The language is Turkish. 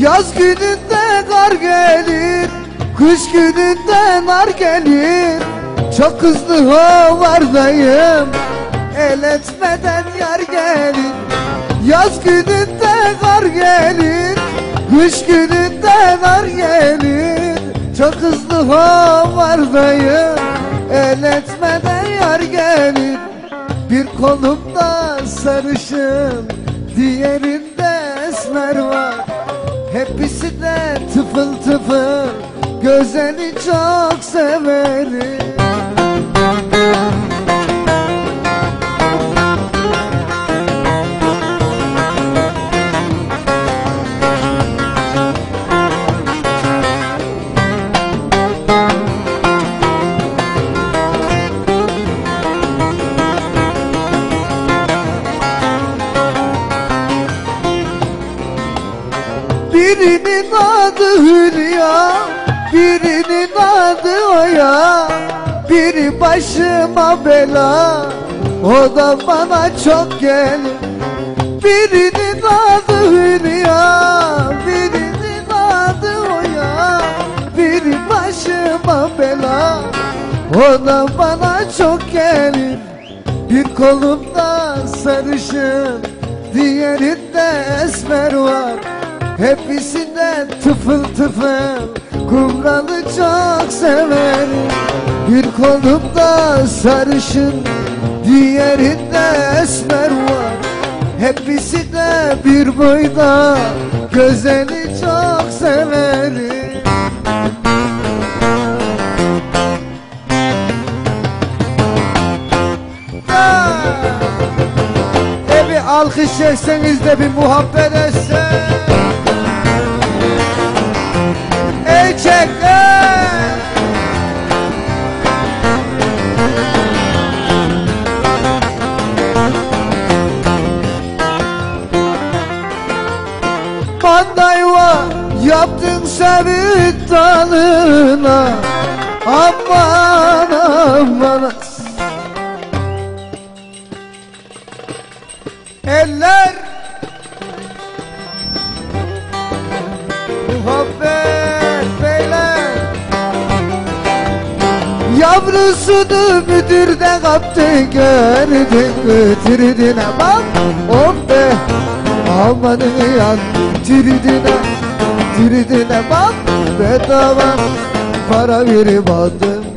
Yaz gününde kar gelir Kış gününde nar gelir. Çok hızlı havardayım El etmeden yar gelir. Yaz gününde kar gelir Kış gününde nar gelir. Çok hızlı havardayım El etmeden yar gelir. Bir kolumda sarışın Diğerinde esmer var Hepsi de tıfıl tıfıl Gözeni çok severim Birinin adı Hülya Birinin adı Oya. Biri başıma bela O da bana çok gelir. Birinin adı Hülya Birinin adı Oya. Biri başıma bela O da bana çok gelir. Bir kolumda sarışın Diğerinde esmer var Hepsinden tıfıl tıfıl Kumralı çok severim. Bir kolumda sarışın Diğerinde esmer var. Hepsi de bir boyda Gözeli çok severim. E bir alkış çekseniz de bir muhabbet etsen Mandayva yaptın sevit dalına Aman aman. Eller. Muhabbet beyler. Yavrusunu müdürde kaptı gördün götürdüğüne bak Oh be amanın yan Tiridine tiridine bak Bedava. Para verip aldım